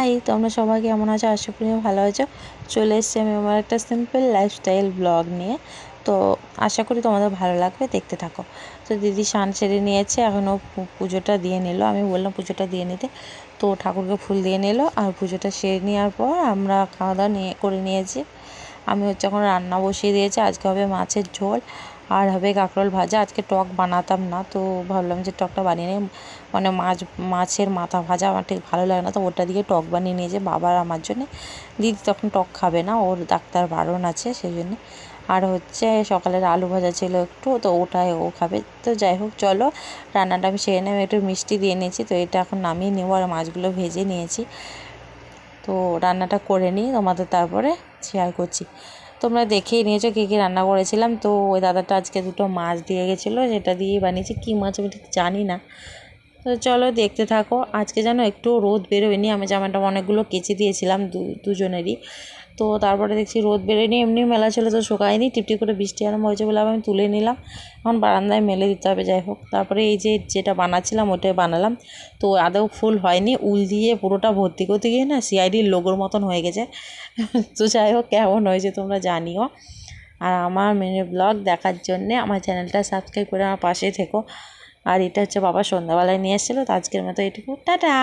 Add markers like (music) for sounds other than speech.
High, তোমরা সবাই কেমন আছো? আশা করি ভালো আছো। চলে এসেছি আমি আমার একটা সিম্পল লাইফস্টাইল ব্লগ নিয়ে। তো আশা করি তোমাদের ভালো লাগবে, দেখতে থাকো। তো দিদি স্নান সেরে নিয়েছে এখনও পুজোটা দিয়ে নিল। আমি বললাম, পুজোটা দিয়ে নিতে। তো ঠাকুরকে ফুল দিয়ে নিল, আর পুজোটা সেরে নেওয়ার পর আমরা খাওয়া দাওয়া নিয়ে, করে নিয়েছি। আমি হচ্ছে এখন রান্না বসিয়ে দিয়েছি। আজকে হবে মাছের ঝোল। আর হবে কাঁকরোল ভাজা। আজকে টক বানাতাম না, তো ভাবলাম যে টকটা বানিয়ে নিই। মানে মাছ, মাছের মাথা ভাজা আমার ঠিক ভালো লাগে না, তো ওটা দিয়ে টক বানিয়ে নিয়েছে বাবার আমার জন্যে। দিদি তখন টক খাবে না, ওর ডাক্তার বারণ আছে সেই জন্যে আর হচ্ছে সকালের আলু ভাজা ছিল একটু, তো ওটাই ও খাবে। তো যাই হোক, চলো রান্নাটা আমি সেরে নেব একটু মিষ্টি দিয়ে নিয়েছি তো এটা এখন নামিয়ে নেব আর মাছগুলো ভেজে নিয়েছি। তো রান্নাটা করে নিই তোমাদের, তারপরে শেয়ার করছি। তোমরা দেখেই নিয়েছো কী কী রান্না করেছিলাম। তো ওই দাদাটা আজকে দুটো মাছ দিয়ে গেছিল সেটা দিয়ে বানিয়েছি। কী মাছ আমি ঠিক জানি না। তো চলো দেখতে থাকো। আজকে যেন একটু রোদ বেরোয়নি। আমি জামাটা অনেকগুলো কেচে দিয়েছিলাম দুজনেরই। তো তারপরে দেখছি রোদ বেরোয়নি, এমনি মেলা ছিল তো শুকায়নি টিপটি করে বৃষ্টি আরম্ভ হয়েছে বলে আমি তুলে নিলাম। এখন বারান্দায় মেলে দিতে হবে, যাই হোক। তারপরে এই যে যেটা বানাচ্ছিলাম ওটাই বানালাম। তো আদৌ ফুল হয়নি, উল দিয়ে পুরোটা ভর্তি করতে গিয়ে না সিআইডির লোগোর মতন হয়ে গেছে। (laughs) তো যাই হোক, কেমন হয়েছে তোমরা জানিও। আর আমার মিনি ব্লগ দেখার জন্যে আমার চ্যানেলটা সাবস্ক্রাইব করে আমার পাশে থেকো। আর এটা হচ্ছে বাবা সন্ধ্যাবেলায় নিয়ে এসেছিল, তো আজকের মতো এটুকু। টাটা!